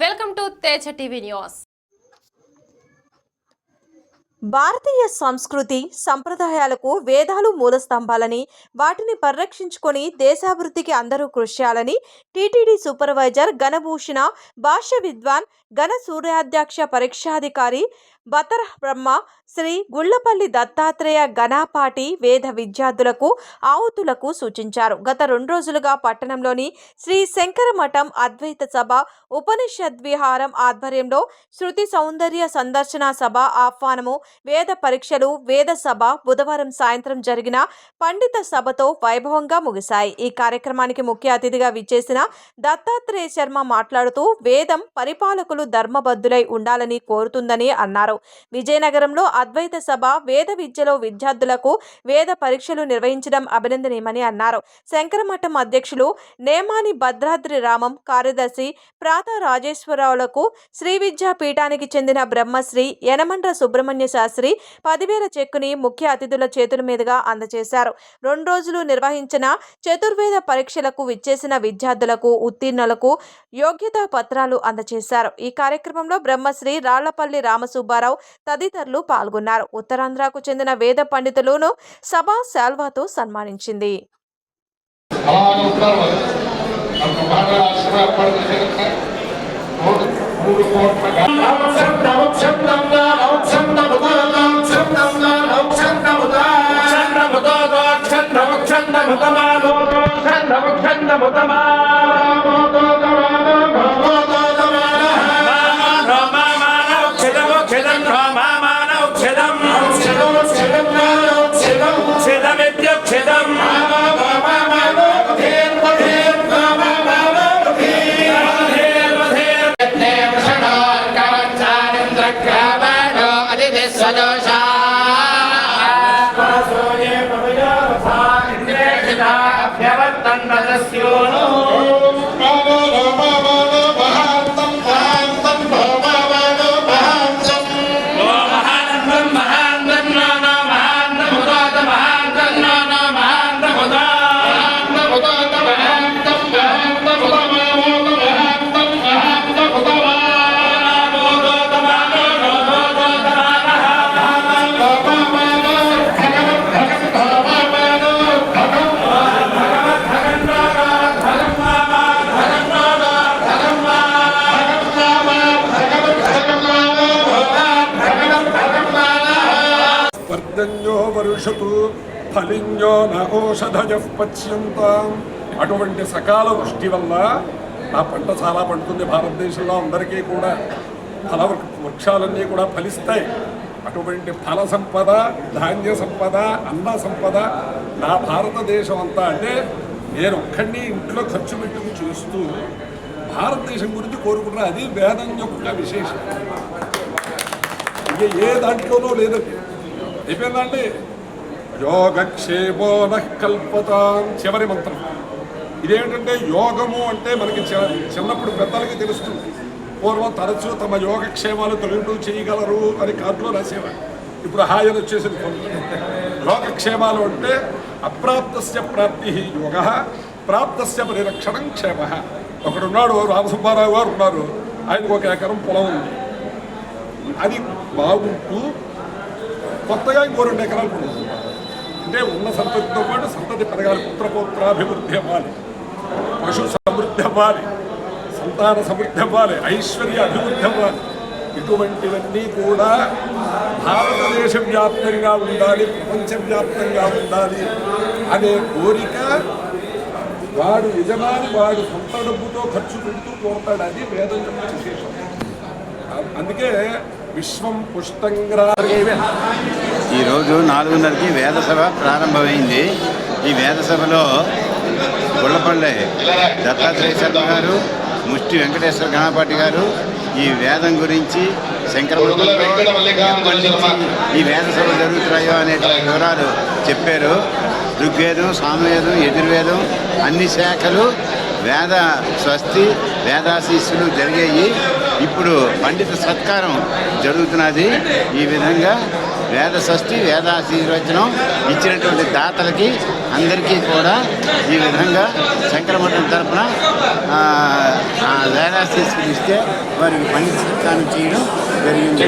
Welcome to Teja TV news. భారతీయ సంస్కృతి సంప్రదాయాలకు వేదాలు మూల స్తంభాలని వాటిని పరిరక్షించుకొని దేశాభివృద్ధికి అందరూ కృషి చేయాలని టీటీడీ సూపర్వైజర్ గణభూషణ భాష్య విద్వాన్ గణ సూర్యాధ్యక్ష పరీక్షాధికారి బతర బ్రహ్మ శ్రీ గుళ్ళపల్లి దత్తాత్రేయ ఘనాపాటి వేద విద్యార్థులకు ఆవుతులకు సూచించారు. గత రెండు రోజులుగా పట్టణంలోని శ్రీ శంకరమఠం అద్వైత సభ ఉపనిషద్ విహారం ఆధ్వర్యంలో శృతి సౌందర్య సందర్శన సభ ఆహ్వానము వేద పరీక్షలు వేద సభ బుధవారం సాయంత్రం జరిగిన పండిత సభతో వైభవంగా ముగిశాయి. ఈ కార్యక్రమానికి ముఖ్య అతిథిగా విచ్చేసిన దత్తాత్రేయ శర్మ మాట్లాడుతూ వేదం పరిపాలకులు ధర్మబద్ధులై ఉండాలని కోరుతుందని అన్నారు. విజయనగరంలో అద్వైత సభ వేద విద్యలో విద్యార్థులకు వేద పరీక్షలు నిర్వహించడం అభినందనీయమని అన్నారు. శంకరమఠం అధ్యక్షులు నేమాని భద్రాద్రి రామం కార్యదర్శి ప్రాత రాజేశ్వరరావులకు శ్రీ విద్యా పీఠానికి చెందిన బ్రహ్మశ్రీ యనమండ్ర సుబ్రహ్మణ్య శాస్త్రి పదివేల చెక్కుని ముఖ్య అతిథుల చేతుల మీదుగా అందజేశారు. రెండు రోజులు నిర్వహించిన చతుర్వేద పరీక్షలకు విచ్చేసిన విద్యార్థులకు ఉత్తీర్ణులకు యోగ్యతా పత్రాలు అందజేశారు. ఈ కార్యక్రమంలో బ్రహ్మశ్రీ రాళ్ళపల్లి రామసుబ్బారావు తదితరులు పాల్గొన్నారు. ఉత్తరాంధ్రకు చెందిన వేద పండితులను సభ శాల్వాతో సన్మానించింది. అలాగే అంత వర్షతు ఫలింజో నోషధయ పశ్యంతాం అటువంటి సకాల వృష్టి వల్ల ఆ పంట చాలా పండుతుంది భారతదేశంలో అందరికీ కూడా. ఫల వృ- వృక్షాలన్నీ కూడా ఫలిస్తాయి. అటువంటి ఫల సంపద ధాన్య సంపద అన్న సంపద నా భారతదేశం అంతా అంటే నేను ఒక్కడిని ఇంట్లో ఖర్చు పెట్టుకు చూస్తూ భారతదేశం గురించి కోరుకుంటున్నా అది వేదం యొక్క విశేషం. ఇక ఏ దాంట్లోనూ లేదండి. అయిపోయిందండి. యోగక్షేమో నః చివరి మంత్రం. ఇదేంటంటే యోగము అంటే మనకి చిన్నప్పుడు పెద్దలకి తెలుస్తుంది పూర్వం తరచూ తమ యోగక్షేమాలు తొలగింపు చేయగలరు అని కార్డులో రాసేవారు. ఇప్పుడు హాయ్ వచ్చేసింది యోగక్షేమాలు అంటే అప్రాప్తస్య ప్రాప్తి యోగ ప్రాప్తస్య పరిరక్షణం క్షేమ. ఒకడున్నాడు రామసుబ్బారావు గారు ఉన్నారు. ఆయనకు ఒక ఎకరం పొలం ఉంది. అది బాగుంటూ కొత్తగా ఇంకో రెండు ఎకరాలు పండుతుంది అంటే ఉన్న సంతతితో పాటు సంతతి పెరగాలి. పుత్రపౌత్రాభివృద్ధి అవ్వాలి. పశు సమృద్ధి అవ్వాలి. సంతాన సమృద్ధి అవ్వాలి. ఐశ్వర్య అభివృద్ధి అవ్వాలి. ఇటువంటివన్నీ కూడా భారతదేశ వ్యాప్తంగా ఉండాలి. ప్రపంచవ్యాప్తంగా ఉండాలి అనే కోరిక వాడు యజమాని వాడు సొంత డబ్బుతో ఖర్చు పెడుతూ కోరుతాడు. అది వేదం యొక్క విశేషం. అందుకే విశ్వం పుష్టంగా ఈరోజు నాలుగున్నరకి వేద సభ ప్రారంభమైంది. ఈ వేద సభలో గుళ్ళపల్లె దత్తాత్రేయ శర్మ గారు ముష్టి వెంకటేశ్వర గణపాటి గారు ఈ వేదం గురించి నుంచి ఈ వేద సభ జరుగుతున్నాయో అనే వివరాలు చెప్పారు. ఋగ్వేదం సామవేదం యజుర్వేదం అన్ని శాఖలు వేద స్వస్తి వేదాశీస్సులు జరిగాయి. ఇప్పుడు పండిత సత్కారం జరుగుతున్నది. ఈ విధంగా వేద షష్ఠి వేదాశీర్వచనం ఇచ్చినటువంటి దాతలకి అందరికీ కూడా ఈ విధంగా శంకరమఠం తరపున వేదాశీస్సులు ఇస్తే వారికి పండిత సత్కారం చేయడం జరిగింది.